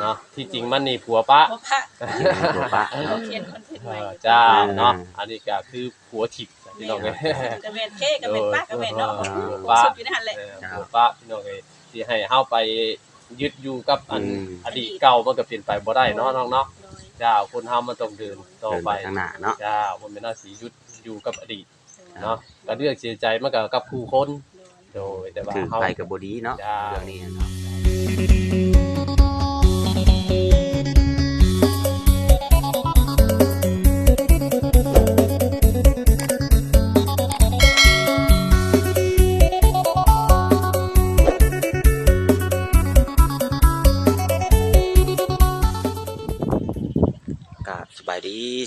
เนาะที่จริงมันนี่ผัวปะบ่พระตัวปะเราเขียนคอนเทนต์เอไว้อจ้าเนาะอืมอันนี้ก็คือผัวถิบพี่น้องเอ้ยกระเวนเค้กระเวนป้ากระเวนเนาะเออผมสุดอยู่ในหันแหละ เออผัวปะพี่น้องเอ้ยที่ให้เฮาไปยึดอยู่กับอันอืม อดีตเก่ามันก็เปลี่ยนไปบ่ได้เนาะน้องเนาะโดยจ้าคนเฮามันต้องเดินต่อเดินไปไปข้างหน้าเนาะจ้าบ่แม่นว่าสิหยุดอยู่กับอดีตโดยเนาะก็เลือกเสียใจมันก็กับผู้คนโดยโดยแต่ว่าถือเฮา ไปกับบดีเนาะจ้า เรื่องนี้เนาะ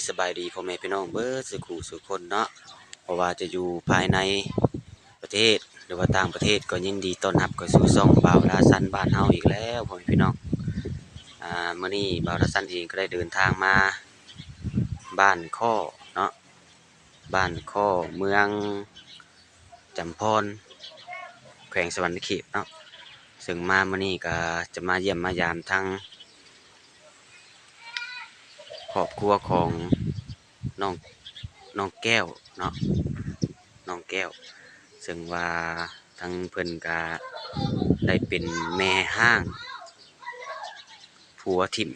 สบายดีพ่อแม่พี่น้องเบิร์สุขุสุขคนเนาะเพราะว่าจะอยู่ภายในประเทศหรือว่าต่างประเทศก็ยินดีต้อนรับเข้าสู่ช่องบ่าวลาซันบ้านเฮาอีกแล้วพ่อแม่พี่น้องอ่ามื้อนี้บ่าวลาซันเองก็ได้เดินทางมาบ้านข้อเนาะบ้านข้อเมืองจำพรแขวงสวรรณเขตเนาะซึ่งมาเมื้อนี้ก็จะมาเยี่ยมมายามทั้ง ครอบครัวของน้องน้องแก้วเนาะน้องแก้ว ซึ่งว่าทั้งเพิ่อนก็ได้เป็นแม่ห้างผัวทิม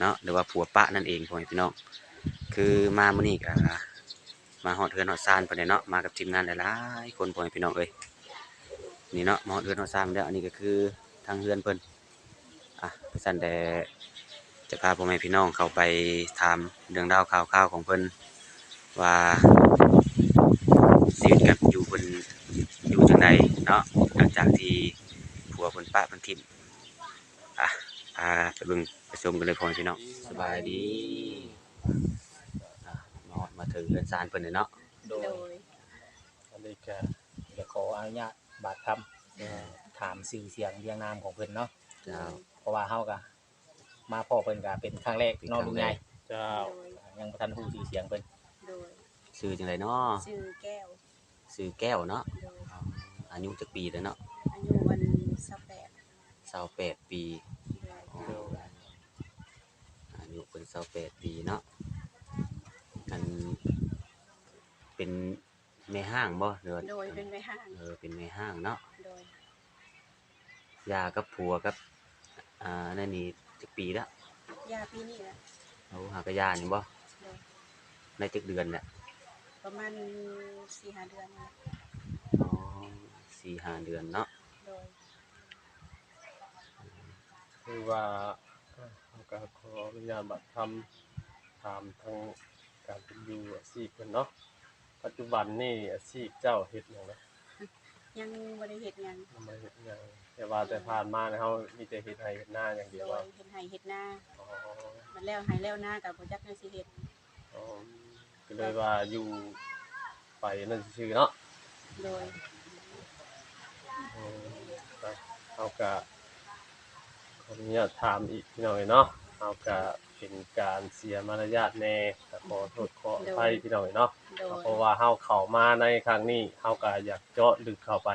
เนาะหรือว่าผัวปะนั่นเองพ่อแม่พี่น้องคือมามื้อนี้ก็มาฮอดเฮือนฮอดซานเพิ่นได้เนาะมากับทีมงานหลายๆคนพ่อแม่พี่น้องเอ้ยนี่เนาะมาฮอดเฮือนฮอดซานแล้วอันนี้ก็คือทางเฮือนเพิ่นอะสันแต่ จะพาพ่อแม่พี่น้องเข้าไปถามเรื่องราวข่าวๆของเพิ่นว่าชีวิตกับอยู่เพิ่นอยู่จังไดเนาะหลังจากที่ผัวเพิ่นปะเพิ่นทิ่มอะพาไปเบิ่งไปชมกันเลยพ่อแม่พี่น้องสบายดีอะมาฮอดมาถึงเรือนซานเพิ่นเลยเนาะโดโดยยอันนี้ก็เดี๋ยวขออนุญาตบาดคำเอ่อถามสื่อเสียงเรียงนามของเพิ่นเนาะเจ้าเพราะว่าเฮาก็ มาพ่อเพิ่นก็เป็นครั้งแรกเป็นน้องครั้ลุงงแรใหญ่กเจ้ายังบ่ทันฮู้ชื่อเสียงเพิ่นโดยชื่อจังไดเนาะชื่อแก้วชื่อแก้วเนาะโดยอายุจักปีแล้วเนาะอายุวัน28 28ปีโดยอ๋ออายุเพิ่น28ปีเนาะกันเป็นแม่ห้างบ่หรือว่าโดยเป็นไปห้างเออเป็นแม่ห้างเนาะ โดยยากับผัวกับ อ่านั่นนี่ จักปีละยาปีนี้แหละเอาหากะยานี่บ่โดยในจักเดือนแหละประมาณ4-5เดือนนี่แหละอ๋อสี่ห้าเดือนเนาะโดยคือว่าเอ่อเราก็ขออนุญาตบัตรทำถามทางการเป็นอยู่อาชีพเพิ่นเนาะปัจจุบันนี่อาชีพเจ้าเฮ็ดหยังนะยังบ่ได้เฮ็ดหยังทำไมเฮ็ดหยัง แต่ว่าแต่ผ่านมาเนี่ยเฮามีแต่เฮ็ดไร่เฮ็ดนาอย่างเดีโดยวยว่าเฮ็ดไห้เฮ็ดนาอ๋อมันแล้วไห้แล้วนาก็บ่จักแนวสิเฮ็ดอ๋อก็เลยว่าอยู่ไปนั่นซื่อๆเนาะ โดยอืมไปเอากะขออนุญาตถามอีกพี่น้อยเนาะเอากะเป็นการเสียมารยาทแน่ก็ขอโทษขออภัยพี่น้อยเนาะโดยเพราะว่าเฮาเข้ามาในครั้งนี้เฮาก็อยากเจาะลึกเข้าไป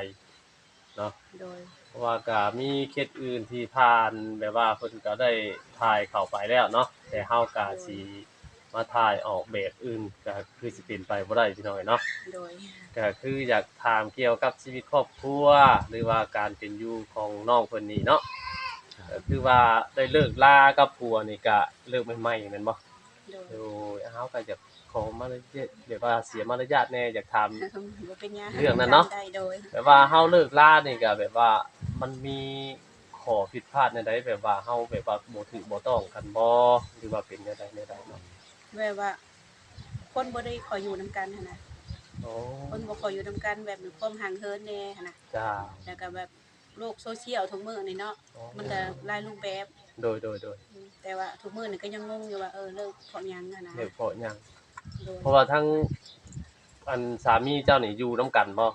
เนาะโดย เพราะว่าก็มีเคสอื่นที่ผ่านแบบว่าเพิ่นก็ได้ถ่ายเข้าไปแล้วเนาะแต่เฮาก็สิมาถ่ายออกแบบอื่นก็คือสิเป็นไปบ่ได้พี่น้อยเนาะโดยก็คืออยากถามเกี่ยวกับชีวิตครอบครัว หรือว่าการเป็นอยู่ของน้องเพิ่นนี่เนาะก็คือว่าได้เลิกลากับผัวนี่ก็เลิกใหม่ๆแม่นบ่โดยโอ้ยเฮาก็อยาก ขอมารยาทแบบว่าเสียมารยาทแน่อยากถาม บ่เป็นหยังเรื่องนั้นเนาะได้โดย แบบว่าเฮาเลิกลานี่ก็แบบว่ามันมีข้อผิดพลาดในใดแบบว่าเฮาแบบว่าบ่ถูกบ่ต้องกันบ่หรือว่าเป็นจังไดในใดเนาะแบบว่า คนบ่ได้ขออยู่นํกันหันน่ะโอ้คนบ่ขออยู่นํกันแบบมีความห่างเหินแน่หันน่ะจ้าแล้วก็แบบโลกโซเชียลทุกมื้อนี่เนาะอ๋อมันก็หลายรูปแบบ โดยโดยโดยแต่ว่าทุกมื้อนี่ก็ยังงงอยู่ว่าเออเลิกเพราะหยังหันน่ะเลิกเพราะหยัง โดยเพราะว่าทั้งอันสามีเจ้านี่อยู่นํกันบ่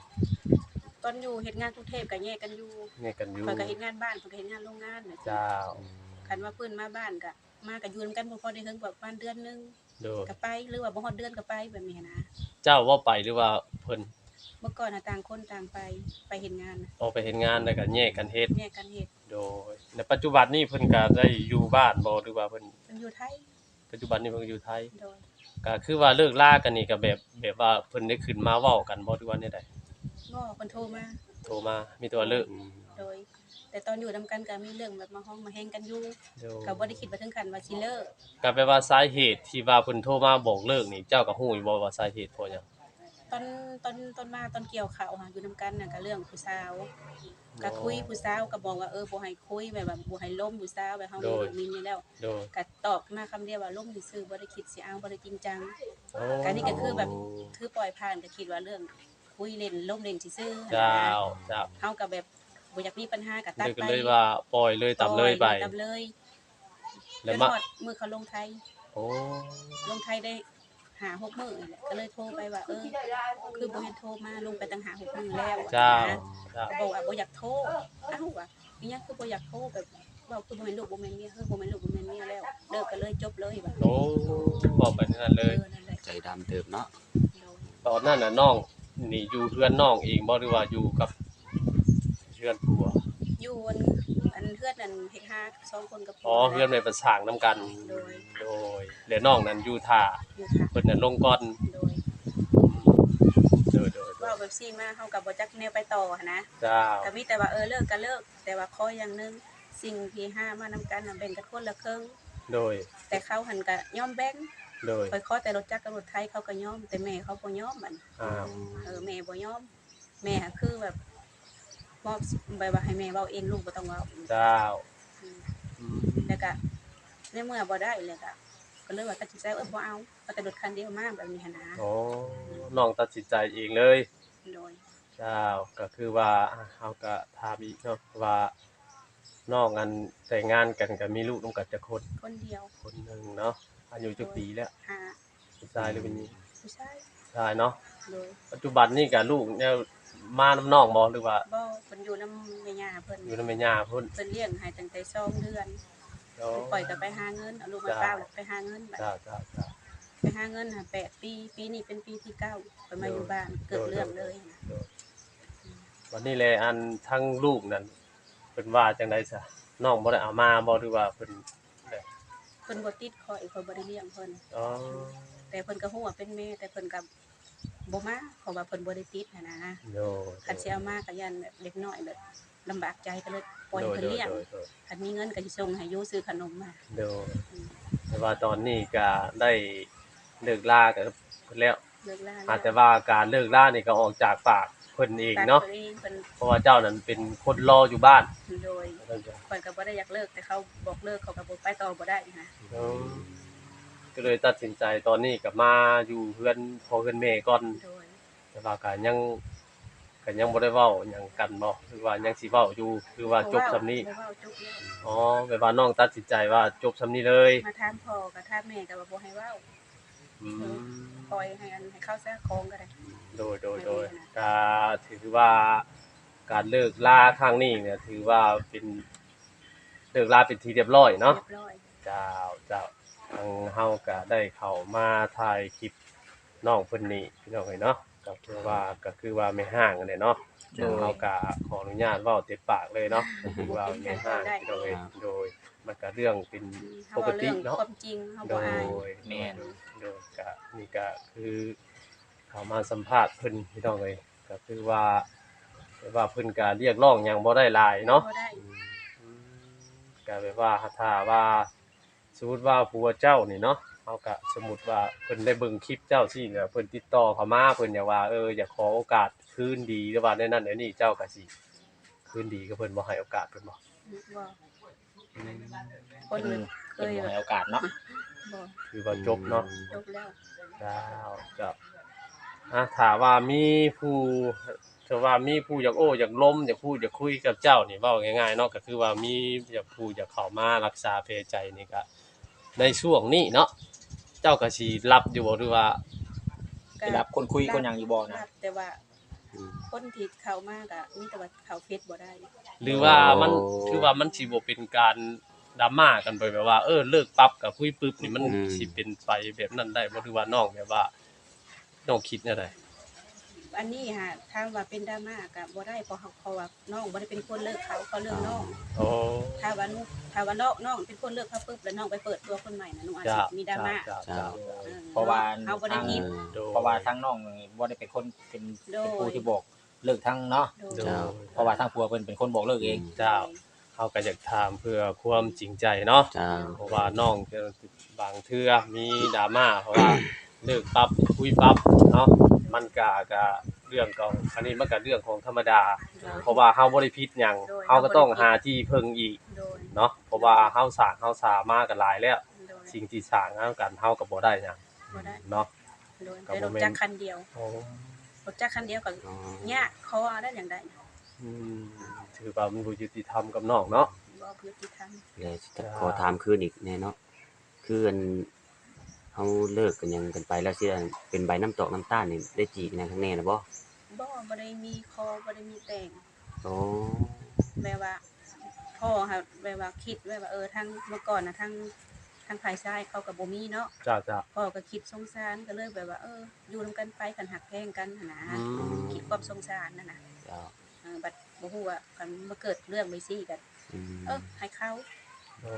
ตอนอยู่เฮ็ดงานกรุงเทพก็แยกกันอยู่เนี่ยกันอยู่เพิ่นก็เฮ็ดงานบ้านเพิ่นก็เฮ็ดงานโรงงานน่ะเจ้า คันว่าเพิ่นมาบ้านก็มาก็อยู่นำกันบ่พอได้ถึงประมาณเดือนหนึงโดยก็ไปหรือว่าบ่ฮอดเดือนก็ไปแบบนี้นะเจ้าว่าไปหรือว่าเพิ่นเมื่อก่อนน่ะต่างคนต่างไปไปเฮ็ดงานน่ะออกไปเฮ็ดงานแล้วก็แยกกันเฮ็ดแยกกันเฮ็ดโดยในปัจจุบันนี้เพิ่นก็ได้อยู่บ้านบ่หรือว่าเพิ่นเพิ่นอยู่ไทยปัจจุบันนี้เพิ่นก็อยู่ไทย โดย ก็คือว่าเลิกลากันนี่ก็แบบแบบว่าเพิ่นได้ขึ้นมาเว้ากันบ่หรือว่าแนวใดง้อเพิ่นโทรมา โทรมามีแตัวาเลิกโดย แต่ตอนอยู่นํกันก็มีเรื่องแบบมาห้องมาแฮงกันอยู่โดยก็บ่ได้คิดว่าถึงขั้นว่าสิเลิกก็แปลว่าสาเหตุที่ว่าเพิ่นโทรมาบอกเลิกนี่เจ้าก็ฮู้อยู่บ่ว่าสาเหตุเพราะหยัง ตอนตอนตอนมาตอนเกี่ยวข้าวค่ะอยู่นํกันน่ะก็เรื่องผู้สาวก็คุยผู้สาวก็บอกว่าเออบ่ให้คุยแบบว่าบ่ให้ล้มผู้สาวแบบเฮามีลูกมีเมียแล้วโดยก็ตอบมาคำเดียวว่าล้มซื่อๆบ่ได้คิดสิเอาบ่ได้จริงจัง โอ้การนี้ก็คือแบบ คือปล่อยผ่านก็คิดว่าเรื่องคุยเล่นล้มเล่นซื่อๆเจ้าเจ้าเฮาก็แบบบ่อยากมีปัญหาก็ตัดเลยก็ไปเลยว่าปล่อยเลยตามเลยไปตามเลยแล้จวนมาฮอดมื้อเขาลงไทย โอ้ ลงไทยได้ หาหกมื้อนี่แหละก็เลยโทรไปว่าเออคือบ่เห็นโทรมาลงไปตั้งหาหกมื้อแล้วเจ้านะเจ้าก็บอกว่าบ่อยากโทรเอ้าว่ะอีหยังคือบ่อยากโทรแบบเว้าคือบ่แม่นลูกบ่แม่นเมียคือบ่แม่นลูกบ่แม่นเมียแล้วเลิกกันเลยจบเลยว่ะโอ้บอกไปนั่นเอเลยอนั่นแหละใจดำเติบเนาะโดนตอนนั้นน่ะน้องนี่อยู่เพื่อนน้องเองบ่หรือว่าอยู่กับเพื่อนผัวอยู่อัน อันเพื่อนนั่นเฮ็ดหาสองคนกับอ๋อเพื่อนในประสร้างนํกัน โดยโดยแล้วน้องนั้นอยู่ท่าอยู่ค่ะเพิ่นน่ะลงก่อนโดยโดยโดยโดเว้ายแบบซี่มาเฮาก็บ่จักแนวไปต่อหันนะเจ้าก็มีแต่ว่าเออเลิกก็เลิก แต่ว่าขออย่างหนึงสิ่งที่ห้ามานำกันน่ะแบ่งกันคนละครึ่งโดยแต่เขาหันก็ยอมแบ่งโดยคอยขอแต่รถจักรกับรถไทยเขาก็ยอมแต่แม่เขาบ่ยอมมัน อ่า เออแม่บ่ยอม แม่คือแบบ มอบแบบว่าให้แม่เว้าเองลูกบ่ต้องเว้าเจ้าอืมอืมแล้วก็ในเมื่อบ่ได้เลยก็ก็เลยว่าตัดสินใจเออบ่เอาเอาแต่รถคันเดียวมาแบบนี้หันนะโอ้น้องตัดสินใจเองเลยโดยเจ้าก็คือว่าอะเขาก็ถามอีกเนาะว่าน้องอันแต่งงานกันก็มีลูกนำกันจะคนคนเดียวคนหนึงเนาะอายุจักปีแล้วหาผู้ชายหรือเป็นหญิงผู้ชายชายเนาะ โดยปัจจุบันนี่ก็ลูกเนี่ย มาน้ำน้องบ่หรือว่าบ่เพิ่นอยู่นำแม่ย่าเพิ่นอยู่นำแม่ย่าพุ่นเพิ่นเลี้ยงให้ตั้งแต่สองเดือนโอ้ปล่อยก็ไปหาเงินเอาลูกมาจ้าเก้าแล้วไปหาเงินบัดเจ้าเจ้าเจ้าไปหาเงินหาแปดปี ปีนี้เป็นปีที่เก้าไปมาอยู่บ้านเกิดเรื่องเลยนะวันนี้เลยอันทั้งลูกนั่นเพิ่นว่าจังได๋ซะน้องบ่ได้เอามาบ่หรือว่าเพิ่นเพิ่นบ่ติดคอยคอยบ่ได้เลี้ยงเพิ่นอ๋อแต่เพิ่นก็ฮู้ว่าเป็นแม่แต่เพิ่นก็ บ่มาเพราะว่าเพิ่นบ่ได้ติดนะนะโดยคันสิเอามาก็ยันแบบเด็กน้อยแบบลำบากใจก็เลยปล่อยโดยเพิ่นโดยเลี้ยงโดยโดยคันมีเงินก็สิส่งให้อยู่ซื้อขนมมาโดยแต่ว่าตอนนี้ก็ได้เลิกลากับเพิ่นแล้วเลิกลาอาจจะว่าการเลิกลานี่ก็ออกจากปากเพิ่นเองเนาะตัดตัวองเพิ่นเพราะว่าเจ้านั้นเป็นคนรออยู่บ้านโดยข่อยก็บ่ได้อยากเลิกแต่เขาบอกเลิกเขาก็บ่ไปต่อบ่ได้นะ ก็เลยตัดสินใจตอนนี้ก็มาอยู่เพื่อนพ่อเพื่อนแม่ก่อนโดยแต่ว่าก็ยังก็ยังบ่ได้เว้าหยังกันบ่คือว่ายังสิเว้าอยู่คือว่าจบซำนี้ บ่เว้าจบแล้วอ๋อแบบว่าน้องตัดสินใจว่าจบซำนี้เลยมาถามพ่อกับถามแม่ก็ว่าบ่ให้เว้าอืมปล่อยให้อันให้เข้าซะของก็ได้โดยโดยโดยก็ถือว่าการเลิกลาครั้งนี้เนี่ยถือว่าเป็นเลิกลาเป็นทีเรียบร้อยเนาะเรียบร้อย เจ้าเจ้า ทางเฮาก็ได้เข้ามาถ่ายคลิปน้องเพิ่นนี่พี่น้องเอ้ยเนาะก็คือว่าก็คือว่าไม่ห่างกันเลยเนาะโดยเฮาก็ขออนุญาตเว้าเต็มปากเลยเนาะก็คือว่าไม่ห่างพี่น้องเอ้ยโดยมันก็เรื่องเป็นเฮาปกว่าติเรื่องเนาะความจริงเฮาโดบ่อาย ยแม่น โดยก็นี่ก็คือเขามาสัมภาษณ์เพิ่นพี่น้องเอ้ยก็คือว่าแต่ว่าเพิ่นก็เรียกร้องหยังบ่ได้หลายเนาะ บ่ได้อืมก็แบบว่าถ้าว่า สมมุติว่าผัวเจ้านี่เนาะเฮาก็สมมุติว่าเพิ่นได้เบิ่งคลิปเจ้าซี่แล้วเพิ่นติดต่อเข้ามาเพิ่นอยากว่าเอออยากขอโอกาสคืนดีหรือว่าในนั้นในนี้เจ้าก็สิคืนดีกับเพิ่นบ่ให้โอกาสเพิ่นบ่บ่คเพิ่นนอื่นเคเพิ่นยบ่แบให้บโอกาสเนาะบ่คือว่าจบเนาะจบแล้วเจ้าเจ้าอะถามว่ามีผู้ถ้าว่ามีผู้อยากโอ้อยากล้มอยากพูดอยากคุยกับเจ้านี่เว้าง่ายๆเนาะก็คือว่ามีอยากพูดอยากเข้ามารักษาเพใจนี่ก็ ในช่วงนี้เนาะเจ้าก็สิรับอยู่บ่หรือว่าได้รับคนคุยคนหยังอยู่บ่นะรับแต่ว่าคนที่เข้ามาก็มีแต่ว่าเข้าเฟซบ่ได้ หรือว่ามันโอ้คือว่ามันสิบ่เป็นการดราม่ากันไปแบบว่าเออเลิกปั๊บกับคุยปึ๊บนี่มันอืม สิเป็นไปแบบนั้นได้บ่หรือว่าน้องแบบว่าน้องคิดแนวใดก อันนี้ฮะถามว่าเป็นดราม่าก็บ่ได้เพราะเขาเพราะว่าน้องบ่ได้เป็นคนเลิกเขาเขาเลิกน้อง โอ้ ถ้าว่าน้องถ้าว่าน้องน้องเป็นคนเลิกเขาปุ๊บแล้วน้องไปเปิดตัวคนใหม่น่ะหนูอาจจ้าจะมีดราม่าจ้าจ้าจ้า ออเพราะว่าเอาบ่ได้กินโดยเพราะว่าทั้งน้องนี่บ่ได้เป็นคนเป็นโดย เป็นผู้ที่บอกเลิกทั้งเนาะโดยโดยจ้าเพราะว่าทั้งผัวเพิ่นเป็นคนบอกเลิกเอง เจ้าเขาก็อยากถามเพื่อความจริงใจเนาะจ้าเพราะว่าน้องจะบางเทื่อมีดราม่าเพราะว่า เลิกปั๊บคุยปั๊บเนาะ มันก็ก็เรื่องของอันนี้มันก็เรื่องของธรรมดา เพราะว่าเฮาบ่ได้ผิดหยังเฮาก็ต้องหาที่พึ่งอีกโดยเนาะเพราะว่าเฮาสร้างเฮาสามากันหลายแล้ว โดยสิ่งที่สร้างเฮากันเฮาก็บ่ได้หยังบ่ได้เนาะ โดยก็แต่บ่รถแม่นจักรคันเดียวโอ้รถจักรคันเดียวก็อ๋อยากคอได้อย่างใดอืมถือว่ามันบ่ยุติธรรมกับน้องเนาะ บ่ยุติธรรมเลยจะขอถามคืนอีกแน่เนาะคืออัน เฮาเลิกกันหยังกันไปแล้วสิอันเป็นใบน้ำตอกน้ำตาลนี่ได้จีกันหยังข้างแน่นะบ่บ่บ่ได้มีคอบ่ได้มีแต่งโอ้แม่ว่าพ่อค่ะแม่ว่าคิดแม่ว่าเออทั้งเมื่อก่อนนะทั้งทั้งฝ่ายชายเขากับบ่มีเนาะจ้าจ้าพ่อก็คิดสงสารก็เลยแบบว่าเออ อยู่นํกันไปกันหักแพงกันหั้นนะอืมคิดความสงสารนั่นน่ะจ้าเออบัดบ่ฮู้ว่ากันมาเกิดเรื่องไปซี่กันอืมเออให้เขาโอ้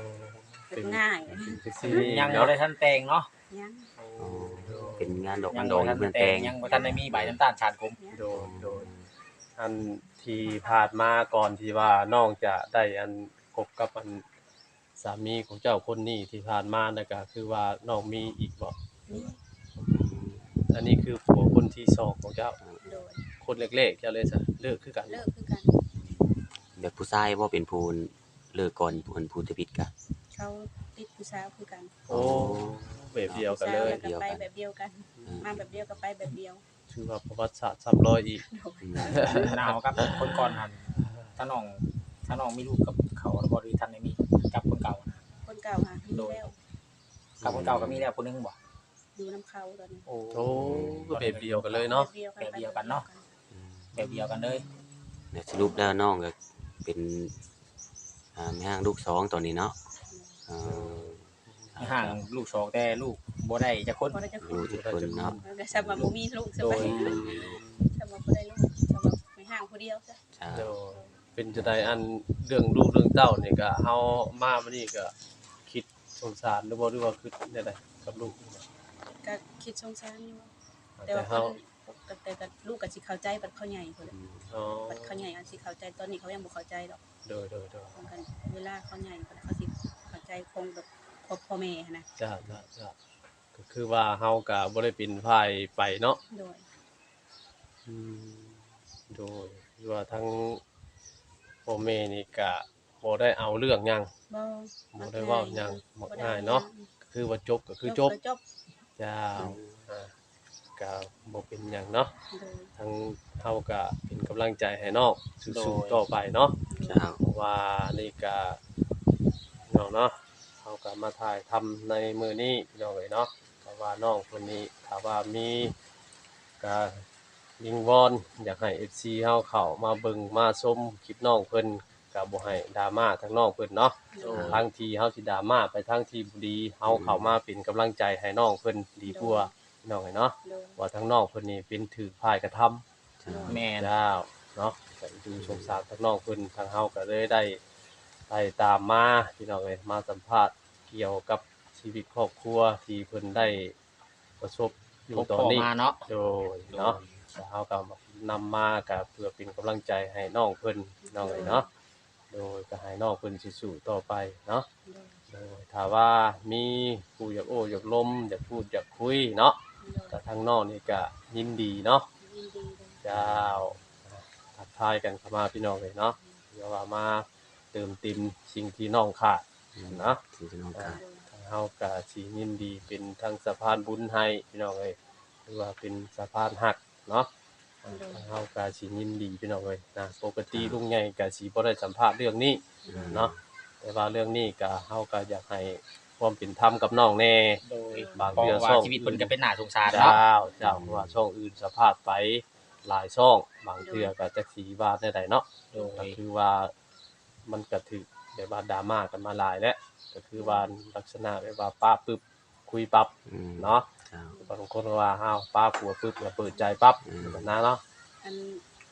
เป็นง่ายเป็นจังซี่ยังบ่เนาะได้ทันแต่งเนาะ ยังอ๋อเป็นงานดอกยัอันงดอบ่งทันเมืองแต่แตงงยังบ่ทันได้มีใบน้ำตาลชาญกลมยังโดยโดยอันที่ผ่านมาก่อนที่ว่าน้องจะได้อันคบกับอันสามีของเจ้าคนนี้ที่ผ่านมานะก็คือว่าน้องมีอีกบ่นี่อันนี้คือผัวคนที่สองของเจ้าโดยคนเล็กๆเจ้าเลยซะเลิกคือกันเลิกคือกัน แบบผู้ชายบ่เป็นผู้เลิกก่อนผู้ผู้ที่ผิดกะเขา ติดผู้สาวคือกันโอ้แบบเดียวกันเลย ผู้สาวแล้วก็ไปแบบเดียวกัน มาแบบเดียวก็ไปแบบเดียวถือว่าประวัติศาสตร์ซ้ำรอยอีกโดยอืมหนาวกับคนก่อนหันถ้าน้องถ้าน้องมีลูกกับเขาแล้วบ่หรือทันได้มีกับคนเก่านะคนเก่าหามีแล้วกับคนเก่าก็มีแล้วคนหนึงบ่อยู่น้ำเขาตอนนี้โอ้ โอ้ก็แบบเดียวกันเลยเนาะ แบบเดียวกันไปอืมแบบเดียวกันเลยเนี่ยสรุปแล้วน้องก็เป็นอ่าแม่ห้างลูกสองตอนนี้เนาะเอ่อมี ห่างลูกสองแต่ลูกบ่ได้จักคนพอได้จะคุลูยกทุกคนเนาะก็สำหรับบ่มีลูกสโดบายยสำหรับบ่ได้ลูกสำหรับไม่ห่างผู้เดียวจ้ะจ้า โดยเป็นจะได้อันเรื่องลูกเรื่องเต้านี่ก็เฮามามื้อนี้ก็คิดสงสารหรือบ่หรือว่าคิดได้ไดกับลูกนี่นะก็คิดสงสารอยู่แต่แต่ว่าเฮาแต่แต่ก็ลูกก็สิเข้าใจบัดเขาใหญ่พุ่นแหละอ๋อบัดเขาใหญ่อันสิเข้าใจตอนนี้เขายังบ่เข้าใจดอกโดยโดยโดยคงกันเวลาเขาใหญ่พุ่นเขาสิเข้าใจคงแบบพ่อพ่อแม่หั้นนะจ้าจ้าจ้าก็คือว่าเฮาก็บ่ได้เป็นฝ่ายไปเนาะโดยอืมโดยที่ว่าทั้งพ่อแม่นี่ก็บ่ได้เอาเรื่องหยังบ่บ่ได้เว้าหยังมักง่ายเนาะคือว่าจบก็คือจบก็จบจ้าอ่าก็บ่เป็นหยังเนาะโดยทั้งเฮาก็เป็นกำลังใจให้น้องสู้ๆต่อไปเนาะจ้า เพราะว่านี่ก็น้องเนาะ เฮาก็มาถ่ายทำในมื้อนี้พี่น้องเอ้ยเนาะก็ว่าน้องคนนี้ถ้าว่ามีก็วิงวอนอยากให้ FC เฮาเข้ามาเบิ่งมาชมคลิปน้องเพิ่นก็บ่ให้ดราม่าทั้งน้องเพิ่นเนาะโดยทางที่เฮาสิดราม่าไปทางที่บ่ดีเฮาเข้ามาเป็นกำลังใจให้น้องเพิ่นดีกว่าพี่น้องเอ้ยเนาะโดยว่าทั้งน้องเพิ่นนี่เป็นถือพายกระทำจ้าแม่นเจ้าเนาะก็ดูสงสารทั้งน้องเพิ่นทางเฮาก็เลยได้ ไปตามมาพี่น้องเอ้ยมาสัมภาษณ์เกี่ยวกับชีวิตครอบครัวที่เพิ่นได้ประสบอยู่พบตอนพ่อนี้มาเนาะ โดยเนาะแล้วเฮาก็นำมาก็เพื่อเป็นกำลังใจให้น้องเพิ่นน้องเอ้ยเนาะโดยก็ให้น้องเพิ่นสู้ๆต่อไปเนาะโดยโดยถ้าว่ามีผู้อยากโอ้อยากล้มอยากพูดอยากคุยเนาะโดยก็ทางน้องนี่ก็ยินดีเนาะ ยินดีเลยเจ้าทักทายกันเข้ามาพี่น้องเลยเนาะเดี๋ยวว่ามาเติมเติมสิ่งที่น้องขาดเนาะที่จะน้องค่ะทางเฮาก็สิยินดีเป็นทางสะพานบุญให้พี่น้องเอ้ยหรือว่าเป็นสะพานหักเนาะทางเฮาก็สิยินดีพี่น้องเอ้ยนะปกติลุงใหญ่ก็สิบ่ได้สัมภาษณ์เรื่องนี้เนาะแต่ว่าเรื่องนี้ก็เฮาก็อยากให้ความเป็นธรรมกับน้องแน่โดยบางเพราะเรื่องว่าช่องชีวิตเพิ่นก็เป็นหน้าสงสารเจ้าเนาะเจ้าเพราะว่าช่องอื่นสภาพไปหลายช่อง บางเทื่อก็จักสีว่าได้ใดเนาะโดก็ยคือว่า มันก็ถือแบบว่าดราม่ากันมาหลายแล้วก็คือว่าลักษณะแบบว่าป้าปึ๊บคุยปั๊บอืม เนาะเจ้าบางคนก็ว่าห้าวป้าผัวปึ๊บก็เปิดใจปั๊บอืม แบบนั้นเนาะ อัน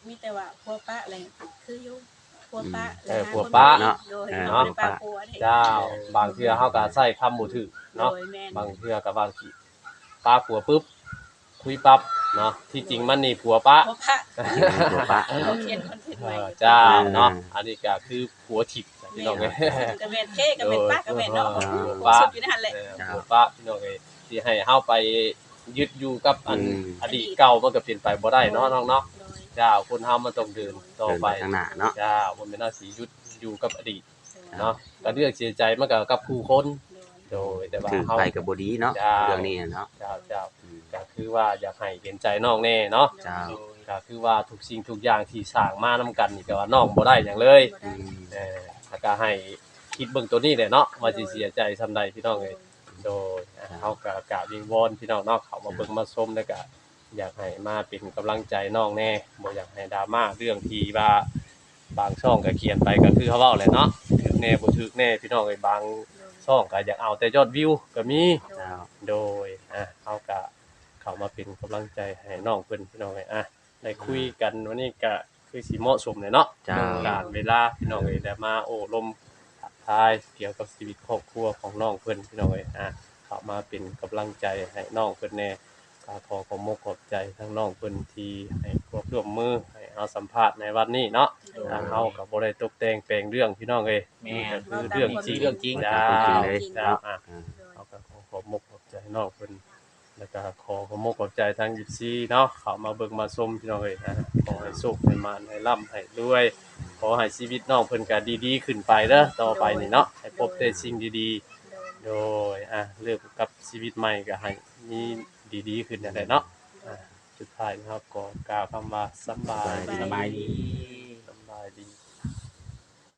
มีแต่ว่าพัวป้าอะไรคืออยู่พัวป้าเออพัวป้าเนาะโดยเนาะเนาะป้าพัวนี่เจ้าบางเทื่อเฮาก็ใช้คำบ่ถูกเนาะ โดยแม่นบางเทื่อก็บางทีป้าผัวปึ๊บคุยปั๊บ เนาะที่จริงมันนี่ผัวป้าพัวป้าตัวปะเขาเขียนคอนเทนต์เอไว้อเจ้าเนาะอืมอันนี้ก็คือผัวถิบพี่น้องเอ้ย กระเม็ดเท่กระเม็ดป้ากระเม็ดเนาะเออผัวสุดอยู่นั่นแหละ เออผัวป้าพี่น้องเอ้ยที่ให้เฮาไปยึดอยู่กับอันอืม อดีตเก่ามันก็เปลี่ยนไปบ่ได้เนาะน้องเนาะโดยเจ้าคนเฮามันต้องเดินต่อเดินไปไปข้างหน้าเนาะ เจ้าบ่แม่นว่าสิหยุดอยู่กับอดีตโดยเนาะก็เลือกเสียใจมันก็กับผู้คนโดยโดยแต่ว่าถือเฮา ไปกับบดีเนาะเจ้า เรื่องนี้เนาะ เจ้าเจ้าอืมก็ คือว่าอยากให้เห็นใจน้องแน่เนาะเจ้า ก็คือว่าทุกสิ่งทุกอย่างที่สร้างมานํกันนี่ก็ว่าน้องบ่ได้หยังเลยบ่อืได้มเออแล้วก็ให้คิดเบิ่งตัวนี้แหละเนาะว่าสิเสียใจซำใดพี่น้องเอ้ยโดยอะเฮาก็กราบวิงวอนพี่น้องเนาะเขามาเบิ่งมาชมแล้วก็อยากให้มาเป็นกำลังใจน้องแน่บ่อยากให้ดราม่าเรื่องที่ว่าบางช่องก็เขียนไปก็คือเขาเว้าแหละเนาะถึกแน่บ่ถึกแน่พี่น้องเอ้ยบาง ช่องก็อยากเอาแต่ยอดวิวก็มีเจ้า โดยอะเฮาก็ เข้ามาเป็นกำลังใจให้น้องเพิ่นพี่น้องเอ้ยอะได้คุยกันวันนี้ก็คือสิเหมาะสมเลยเนาะเจ้า การเวลาพี่น้องเอ้ยได้มาโอ้ลมทักทายเกี่ยวกับชีวิตครอบครัวของน้องเพิ่นพี่น้องเอ้ยอะเข้ามาเป็นกำลังใจให้น้องเพิ่นแน่ก็ขอขอบมกขอบใจทั้งน้องเพิ่นที่ให้ความร่วมมือให้เอาสัมภาษณ์ในวันนี้เนาะโดยทางเฮาก็บ่ได้ตกแต่งแปลงเรื่องพี่น้องเอ้ยแม่นี่ก็คือเรื่องจริงเรื่องจริง จ้าจริงเลย จ้าเนาะอะอ่าเขาก็ขอขอบมกขอบใจน้องเพิ่นแล้ว ก็ขอขอบมกขอบใจทางยิปซีเนาะเขามาเบิ่งมาชมพี่น้องเอ้ยนะขอให้สุขให้มานให้ร่ำให้รวย ขอให้ชีวิตน้องเพิ่นก็ดีๆ ขึ้นไปเด้อต่อไปนี่เนาะให้พบแต่สิ่งดีๆ โดยอะเริ่มกับชีวิตใหม่ก็ให้มีดีๆ ขึ้นนั่นแหละเนาะอะสุดท้ายนะครับก็กล่าวคำว่าสำบายสบายดี สำบายดี